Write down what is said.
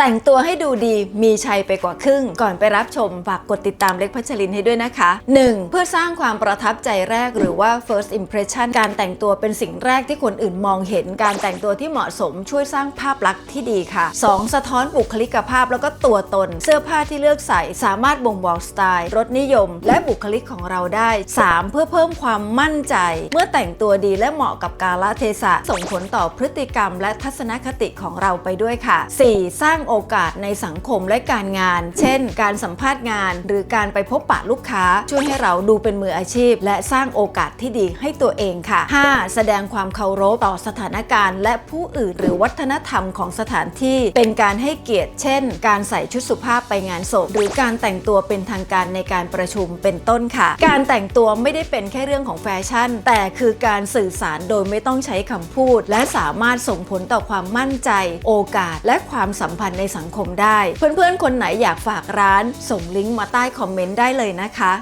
แต่งตัวให้ดูดีมีชัยไปกว่าครึ่ง ก่อนไปรับชม ฝากกดติดตามเล็กพัชรินให้ด้วยนะคะ 1. เพื่อสร้างความประทับใจแรกหรือว่า first impression การแต่งตัวเป็นสิ่งแรกที่คนอื่นมองเห็น การแต่งตัวที่เหมาะสมช่วยสร้างภาพลักษณ์ที่ดีค่ะ 2. สะท้อนบุคลิกภาพแล้วก็ตัวตน เสื้อผ้าที่เลือกใส่สามารถบ่งบอกสไตล์ รสนิยม และบุคลิกของเราได้ 3. เพื่อเพิ่มความมั่นใจ เมื่อแต่งตัวดีและเหมาะกับกาลเทศะส่งผลต่อพฤติกรรม และทัศนคติของเราไปด้วยค่ะ 4. สร้างโอกาสในสังคมและการงาน เช่น การสัมภาษณ์งาน หรือการไปพบปะลูกค้า ช่วยให้เราดูเป็นมืออาชีพ และสร้างโอกาสที่ดีให้ตัวเองค่ะ 5. แสดงความเคารพต่อสถานการณ์ และผู้อื่นหรือวัฒนธรรมของสถานที่ เป็นการให้เกียรติ เช่น การใส่ชุดสุภาพไปงานศพหรือการแต่งตัวเป็นทางการในการประชุมเป็นต้นค่ะ การแต่งตัวไม่ได้เป็นแค่เรื่องของแฟชั่น แต่คือการสื่อสารโดยไม่ต้องใช้คำพูด และสามารถส่งผลต่อความมั่นใจ โอกาสและความสัมพันธ์ในสังคมได้ เพื่อนๆ คนไหนอยากฝากร้าน ส่งลิงก์มาใต้คอมเมนต์ได้เลยนะคะ